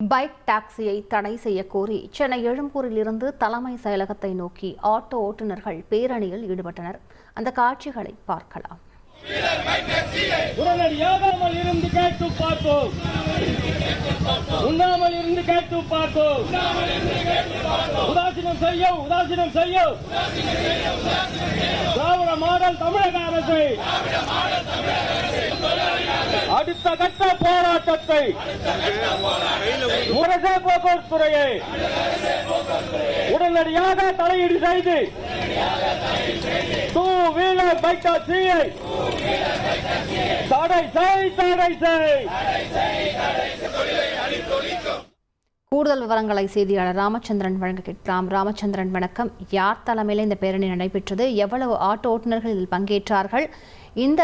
Bike டாக்ஸியை தடை செய்ய கோரி சென்னை எழும்பூரில் இருந்து தலைமை செயலகத்தை நோக்கி ஆட்டோ ஓட்டுநர்கள் பேரணியில் ஈடுபட்டனர். அந்த காட்சிகளை பார்க்கலாம். உடனடியாகாமல் இருந்து கேட்டு பார்ப்போம். உண்ணாமல் இருந்து கேட்டு பார்ப்போம். உதாசீனம் உதாசீனம் திராவிட மாடல் தமிழக அரசை அடுத்த கட்ட போராட்டத்தை முரச போக்குவரத்து துறையை உடனடியாக தலையீடு செய்து டூ வீலர் பைக் டாக்ஸியை தடை செய் தடை செய். கூடுதல் விவரங்களை செய்தியாளர் ராமச்சந்திரன் வழங்க கேட்கலாம். ராமச்சந்திரன் வணக்கம். யார் தலைமையில் இந்த பேரணி நடைபெற்றது? எவ்வளவு ஆட்டோ ஓட்டுநர்கள் இதில் பங்கேற்றார்கள்? இந்த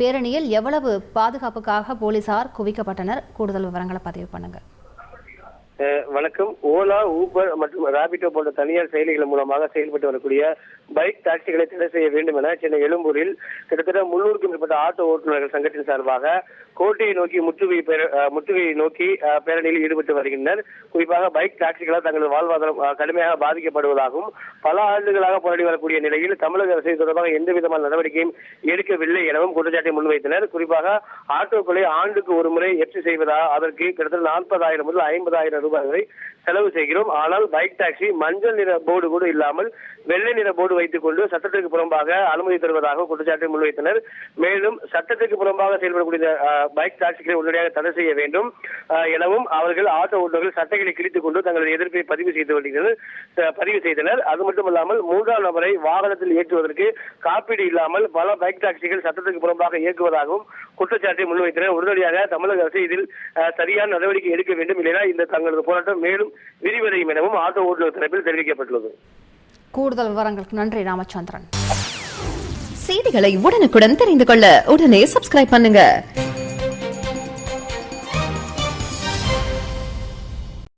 பேரணியில் எவ்வளவு பாதுகாப்புக்காக போலீசார் குவிக்கப்பட்டனர்? கூடுதல் விவரங்களை பதிவு பண்ணுங்க வணக்கம். ஓலா ஊபர் மற்றும் ராபிட்டோ போன்ற தனியார் செயலிகள் மூலமாக செயல்பட்டு வரக்கூடிய பைக் டாக்ஸிகளை தடை செய்ய வேண்டும் என சென்னை எழும்பூரில் கிட்டத்தட்ட முன்னூறுக்கும் மேற்பட்ட ஆட்டோ ஓட்டுநர்கள் சங்கத்தின் சார்பாக கோட்டையை நோக்கி முற்றுகை பேர- முற்றுகையை நோக்கி பேரணியில் ஈடுபட்டு வருகின்றனர். குறிப்பாக பைக் டாக்ஸிகளால் தங்களது வாழ்வாதாரம் கடுமையாக பாதிக்கப்படுவதாகவும் பல ஆண்டுகளாக போராடி வரக்கூடிய நிலையில் தமிழக அரசு தொடர்பாக எந்த விதமான நடவடிக்கையும் எடுக்கவில்லை எனவும் குற்றச்சாட்டை முன்வைத்தனர். குறிப்பாக ஆட்டோக்களை ஆண்டுக்கு ஒரு முறை எப்படி செய்வதா அதற்கு கிட்டத்தட்ட நாற்பதாயிரம் முதல் ஐம்பதாயிரம் ரூபாய் வரை செலவு செய்கிறோம். ஆனால் பைக் டாக்ஸி மஞ்சள் நிற போர்டு கூட இல்லாமல் வெள்ளை நிற போர்டு வைத்துக் கொண்டு சட்டத்திற்கு புறம்பாக அனுமதி தருவதாக குற்றச்சாட்டை முன்வைத்தனர். மேலும் சட்டத்திற்கு புறம்பாக செயல்படக்கூடிய பைக் டாக்ஸிகளை உடனடியாக தடை செய்ய வேண்டும். எனவும் அவர்கள் ஆட்டோ ஓட்டுநர்கள் சட்டைகளை கிழித்துக் கொண்டு தங்களது எதிர்ப்பை பதிவு செய்து வருகிறது பதிவு செய்தனர். அது மட்டுமல்லாமல் மூன்றாம் நபரை வாகனத்தில் ஏற்றுவதற்கு காப்பீடு இல்லாமல் பல பைக் டாக்ஸிகள் சட்டத்திற்கு புறம்பாக இயக்குவதாகவும் குற்றச்சாட்டை முன்வைத்தனர். உடனடியாக தமிழக அரசு இதில் சரியான நடவடிக்கை எடுக்க வேண்டும் இல்லைனா இந்த தங்களது போராட்டம் மேலும் விரிவடையும் எனவும் ஆட்டோ ஓட்டுநர் தரப்பில் தெரிவிக்கப்பட்டுள்ளது. கூடுதல் விவரங்களுக்கு நன்றி ராமச்சந்திரன். செய்திகளை உடனுக்குடன் தெரிந்து கொள்ள உடனே சப்ஸ்கிரைப் பண்ணுங்க.